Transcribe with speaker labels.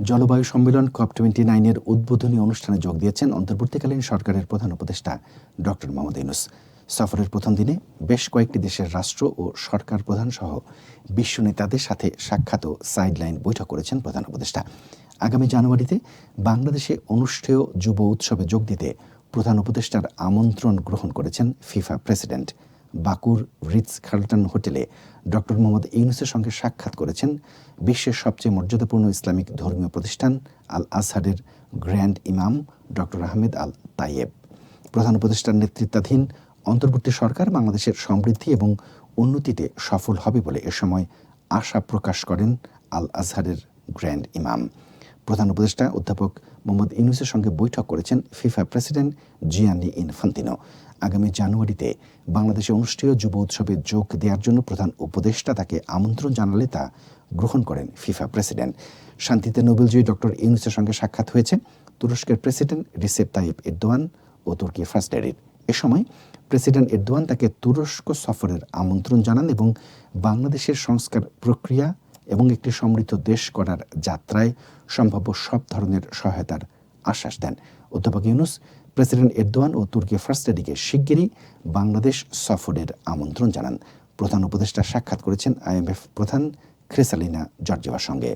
Speaker 1: জলবায়ু সম্মেলন COP twenty নাইনের উদ্বোধনী অনুষ্ঠানে যোগ দিয়েছেন অন্তর্বর্তীকালীন সরকারের প্রধান উপদেষ্টা ডক্টর মোহাম্মদ ইউনুস। সফরের প্রথম দিনে বেশ কয়েকটি দেশের রাষ্ট্র ও সরকার প্রধান সহ বিশ্ব নেতাদের সাথে সাক্ষাৎ ও সাইডলাইন বৈঠক করেছেন প্রধান উপদেষ্টা। আগামী জানুয়ারিতে বাংলাদেশে অনুষ্ঠেয় যুব উৎসবে যোগ দিতে প্রধান উপদেষ্টার আমন্ত্রণ গ্রহণ করেছেন ফিফা প্রেসিডেন্ট। বাকুর রিটস খার্লটন হোটেলে ডক্টর মোহাম্মদ ইউনুসের সঙ্গে সাক্ষাৎ করেছেন বিশ্বের সবচেয়ে মর্যাদাপূর্ণ ইসলামিক ধর্মীয় প্রতিষ্ঠান আল আজহারের গ্র্যান্ড ইমাম ডক্টর আহমেদ আল তাইয়েব প্রধান উপদেষ্টার নেতৃত্বাধীন অন্তর্বর্তী সরকার বাংলাদেশের সমৃদ্ধি এবং উন্নতিতে সফল হবে বলে এ সময় আশা প্রকাশ করেন আল আজহারের গ্র্যান্ড ইমাম। প্রধান উপদেষ্টা অধ্যাপক মোহাম্মদ ইউনুসের সঙ্গে বৈঠক করেছেন ফিফা প্রেসিডেন্ট জিয়ানি ইনফান্তিনো। আগামী জানুয়ারিতে বাংলাদেশে অনুষ্ঠেয় যুব উৎসবে যোগ দেওয়ার জন্য প্রধান উপদেষ্টা তাকে আমন্ত্রণ জানালে তা গ্রহণ করেন ফিফা প্রেসিডেন্ট। শান্তিতে নোবেলজয়ী ডক্টর ইউনুসের সঙ্গে সাক্ষাৎ হয়েছে তুরস্কের প্রেসিডেন্ট রিসেপ তাইব এরদোয়ান ও তুর্কি ফার্স্ট লেডির এ সময় প্রেসিডেন্ট এরদোয়ান তাকে তুরস্ক সফরের আমন্ত্রণ জানান এবং বাংলাদেশের সংস্কার প্রক্রিয়া এবং একটি সমৃদ্ধ দেশ করার যাত্রায় সম্ভাব্য সব ধরনের সহায়তার আশ্বাস দেন। অধ্যাপক ইউনুস, প্রেসিডেন্ট এরদোয়ান ও তুর্কি ফার্স্ট লেডিকে শিগগিরই বাংলাদেশ সফরের আমন্ত্রণ জানান। প্রধান উপদেষ্টা সাক্ষাৎ করেছেন আইএমএফ প্রধান ক্রেসালিনা জর্জেভার সঙ্গে।